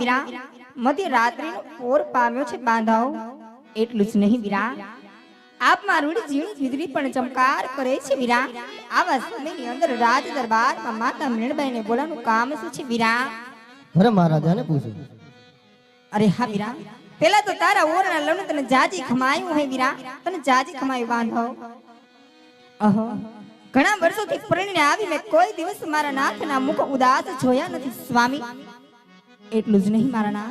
વીરા મધ્ય રાત્રિનો પોર પામ્યો છે બાંધાઓ. એટલું જ નહીં વીરા આપ મારું ઝીણી વીજળી પણ ચમકાર કરે છે વીરા. આવા સમયની અંદર રાજ દરબારમાં માતા મૃણબાઈને બોલાનું કામ શું છે વીરા? ભરે મહારાજાને પૂછું. અરે હા વીરા પેલા તો તારા ઓરના લગ્ન તને જાજી ખમાયું હે વીરા. તને જાજી ખમાયું બાંધો અહો ઘણા વર્ષોથી પરણીને આવી મેં કોઈ દિવસ મારા નાથના મુખ ઉદાસ જોયા નથી સ્વામી. એટલું જ નહીં. મારા ના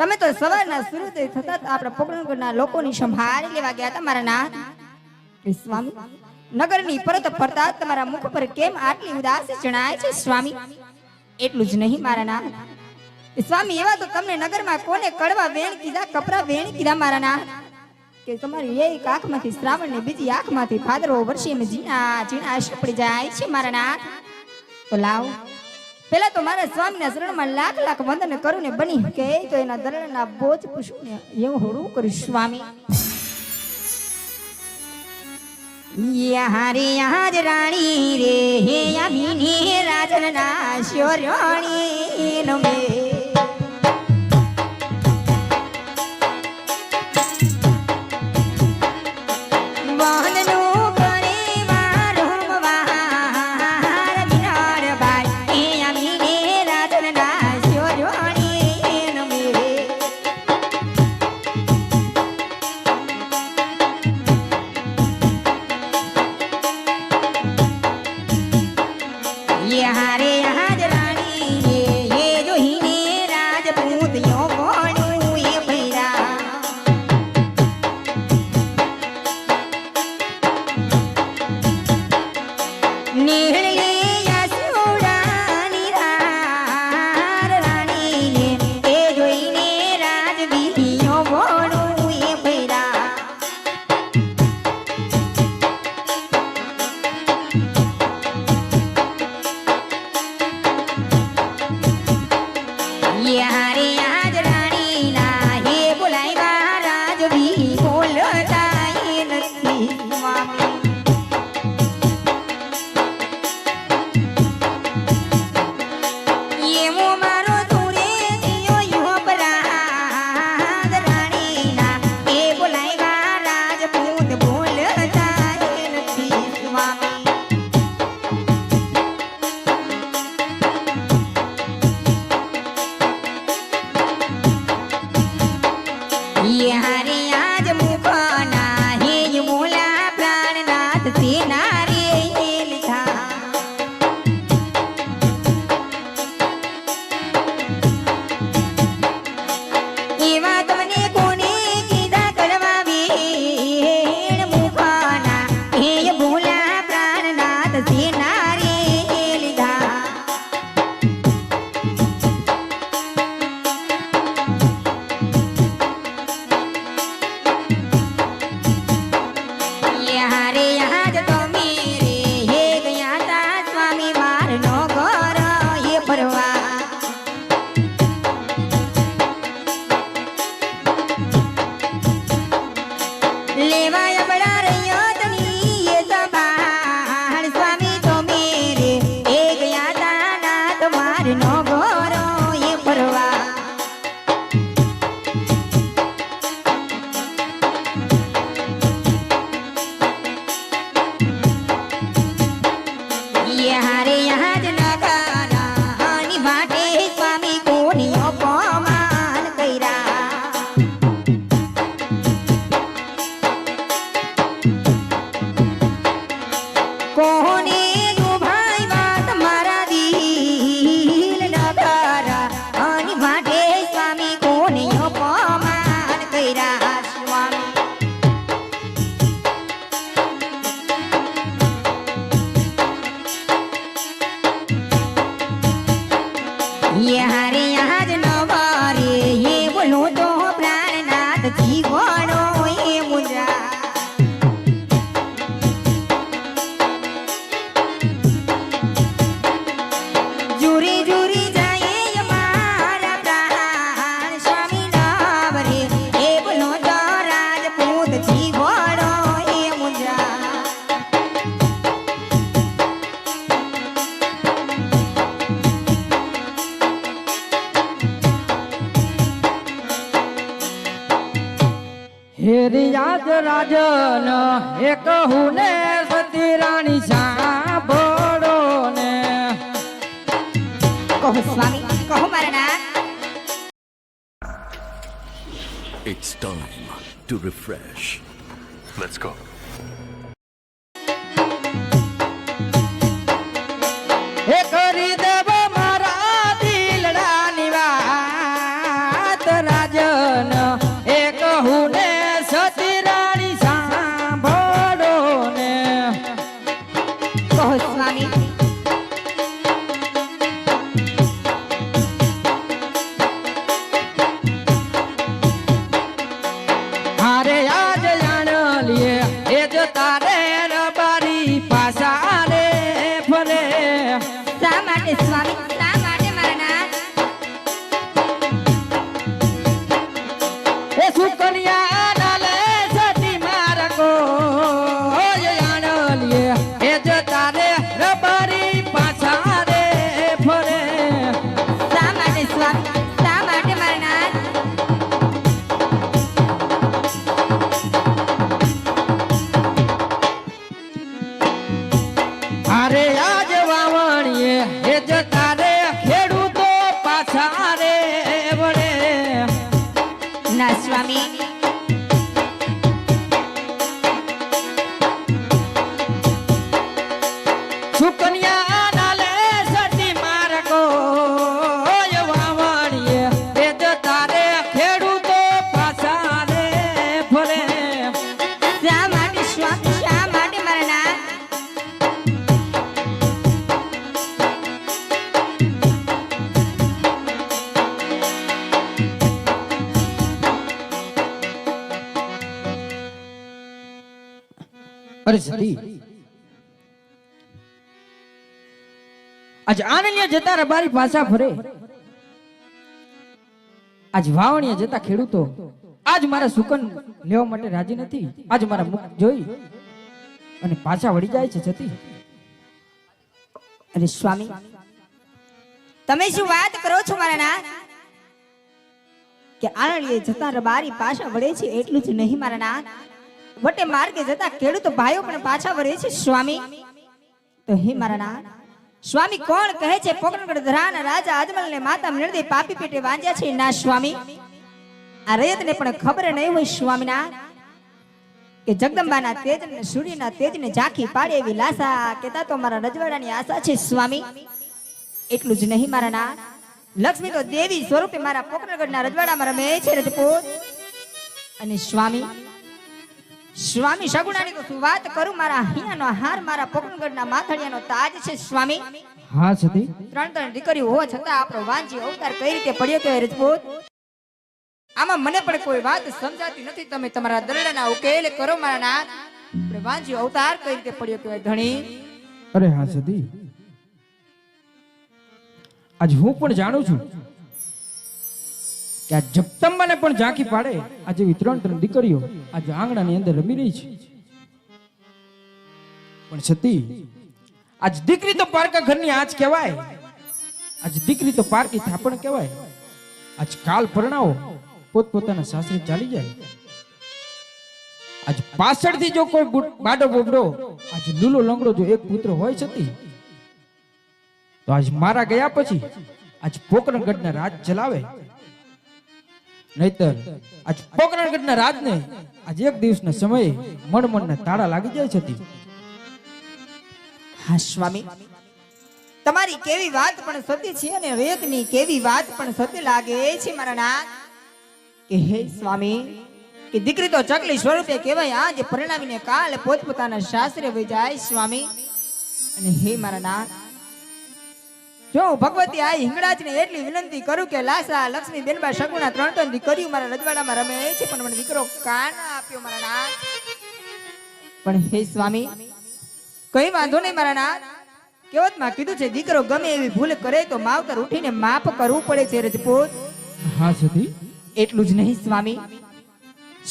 તમે તો સવારના સૂર્યોદય થતા આપણા પોકરણગઢના લોકોની સંભાળી લેવા ગયા હતા, મારા નાથ. સ્વામી, નગરની પરત ફરતા તમારા મુખ પર કેમ આટલી ઉદાસી જણાય છે, સ્વામી? એટલું જ નહીં, મારા નાથ. સ્વામી, એવા તો તમને નગરમાં કોને કડવા વેણ કીધા, કપરા વેણ કીધા, મારા ના કે તમારી એક આંખમાંથી શ્રાવણ બીજી આંખમાંથી ભાદરવો વર્ષે ઝીણા આશા પડી જાય છે, મારા નાથ. તો લાવ. પેલા તો મારા સ્વામીના શરણમાં લાખ લાખ વંદન કરું ને બની કે તો એના દરણના બોજ પૂછું ને એવું હોડું કરું સ્વામી યા રે રાણી રે, હે યા મીની રાજનના શોર્યોણી રાજન એક હું ને સતી રાણી સાંભળો ને કહો સ્વામી કહો મારા નાથ It's time to refresh. Let's go. અરે અરે હતી આજ આનલિયા જતા રબારી પાછા ફરે. આજ વાવણિયા જતા ખેડૂતો, આજ મારા સુકન લેવા માટે રાજી નથી, આજ મારા મુખ જોઈ અને પાછા વળી જાય છે જતી. અરે સ્વામી, તમે શું વાત કરો છો મારા નાથ? કે આરણીએ જતા રબારી પાછા વળે છે એટલું જ નહીં મારા નાથ. વટે માર્ગે જતા ખેડૂતો ભાઈઓ પણ પાછા વળે છે, સ્વામી, તો હે મારા સ્વામી કોણ કહે છે પોકરણગઢ ધરાના રાજા અજમલ ને માતા નિર્દય પાપી પેટે વાંજ્યા છે? ના, સ્વામી, આ રયતને પણ ખબર નહીં હોય સ્વામીના કે જગદંબાના તેજ ને સૂર્યના તેજને ઝાંખી પાડે એવી લાસા કેતા તો મારા રજવાડાની આશા છે, સ્વામી. એટલું જ નહીં, મારા ના લક્ષ્મી તો દેવી સ્વરૂપે મારા પોકરગઢના રજવાડામાં રમે છે, રજપૂત. અને સ્વામી સ્વામી સગુણાની તો વાત કરું? મારા હિયાનો હાર મારા પોકરગઢના માથડિયાનો તાજ છે સ્વામી. હા સતી. ત્રણ ત્રણ દીકરીઓ હોવા છતાં આપણો વાંજી અવતાર કઈ રીતે પડ્યો કે રજપૂત? આમાં મને પણ કોઈ વાત સમજાતી નથી. તમે તમારા દરડાના ઉકેલ કરો મારા નાથ. આપણે વાંજી અવતાર કઈ રીતે પડ્યો કહેવાય ધણી? અરે હા સતી. આજ હું પણ જાણું છું કે આ જગદંબાને પણ ઝાંકી પાડે. આજે જેવી ત્રણ દીકરીઓ આજે આંગણાની અંદર રમી રહી છે. પણ સતી આજ દીકરી તો પારકા ઘરની આજ કહેવાય. આજ દીકરી તો પારકી થાપણ કહેવાય. આજ કાલ પરણાવો, પોતપોતાના સાસરે ચાલી જાય. આજ પાછળથી જો કોઈ બાડો બોબડો, આજ લૂલો લંગડો જો એક પુત્ર હોય છતી, તો આજ મારા ગયા પછી આજ પોકરણગઢના રાજ ચલાવે. નહીતર આજ પોકરણગઢના રાજને આજ એક દિવસના સમયે મણમણના તાળા લાગી જાય છે હા, સ્વામી. તમારી કેવી વાત પણ સત્ય છે અને વેગની કેવી વાત પણ સત્ય લાગે છે, મારા નાથ. કે હે સ્વામી, કે દીકરી તો ચકલી સ્વરૂપે કહેવાય આજે પરિણામીને કાલે પોતપોતાના શાસ્ત્રે વહી જાય સ્વામી. અને હે મારા નાથ જો હું ભગવતી આ હિંગળાજને એટલી વિનંતી કરું કે લાસા લક્ષ્મી બેનબા શકુના ત્રણ ત્રણ કર્યું મારા રજવાડામાં રમે છે પણ મને દીકરો કાન આપ્યો મારા નાથ. પણ હે સ્વામી કઈ વાંધો નહીં મારા નાથ. કેવતમાં કીધું છે દીકરો ગમે એવી ભૂલ કરે તો માવતર ઉઠીને માફ કરવું પડે છે રજપૂત. હા સતી એટલું જ નહીં સ્વામી.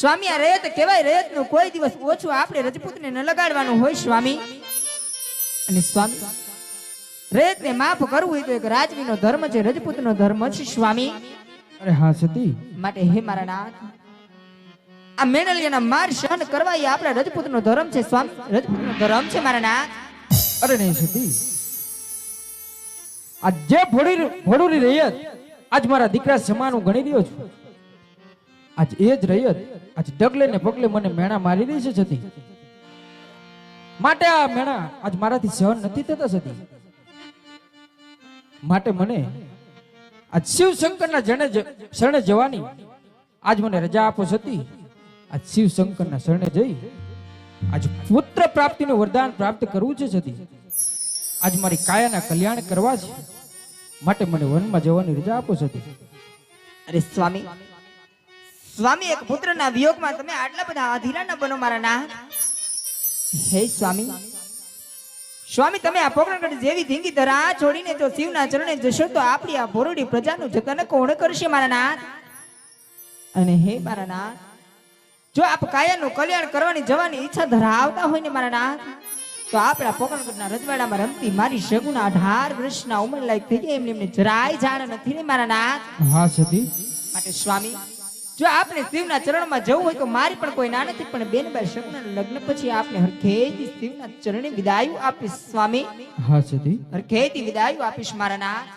સ્વામી આ રયત કહેવાય રયતનું કોઈ દિવસ ઓછું આપણે રજપૂતને ન લગાડવાનું હોય સ્વામી. અને સ્વામી રયત માફ કરવું હોય તો એક રાજવીનો ધર્મ છે રજપૂતનો ધર્મ છે સ્વામી. અરે હા સતી. માટે હે મારા નાથ આ મેડલિયાના માર સહન કરવા એ આપણા રજપૂતનો ધર્મ છે સ્વામી રજપૂતનો ધર્મ છે મારા નાથ. અરે નહીં સતી. આ જે ભોડી ભોડુરી રૈયત આજ મારા દીકરા સમાન હું ગણી રહ્યો છું. આજ એ જ રૈયત આજ ડગલે ને પગલે મને મેણા મારી રહી છે સતી. માટે આ મેણા આજ મારાથી સહન નથી થતા સતી. માટે મને આજ શિવશંકરના જણે જ- શરણે જવાની આજ મને રજા આપો સતી. આજ શિવશંકરના શરણે જઈ આજ પુત્ર પ્રાપ્તિનું વરદાન પ્રાપ્ત કરવું છે સતી. આજ મારી કાયાના કલ્યાણ કરવા છે. માટે મને વનમાં જવાની રજા આપો સતી. અરે સ્વામી સ્વામી એક પુત્રના વિયોગમાં તમે આટલા બધા અધીરા ન બનો મારા ના હે સ્વામી સ્વામી તમે આ પોકરણગઢ જેવી ધીંગી ધરા છોડીને જો શિવના ચરણે જશો તો આપણી આ ભોરડી પ્રજાનું જતન કોણ કરશે મારા નાથ? અને હે મારા નાથ જો આપ કાયાનું કલ્યાણ કરવાની જવાની ઈચ્છા ધરાવતા હોય ને મારા નાથ તો આપણા પોકરણગઢના રજવાડામાં રમતી મારી શગુના અઢાર વર્ષના ઉંમર લાયક થઈ જાય એમને એમને જરાય જાણ નથી ને મારા નાથ. હા સતી. માટે સ્વામી જો આપણે શિવના ચરણમાં જવું હોય તો મારી પણ કોઈ ના નથી પણ બેન બાઈ શકુના લગ્ન પછી આપણે હરખેથી શિવના ચરણે વિદાયું આપીશ સ્વામી. હા સતી હરખેથી વિદાયું આપીશ મારા નાથ.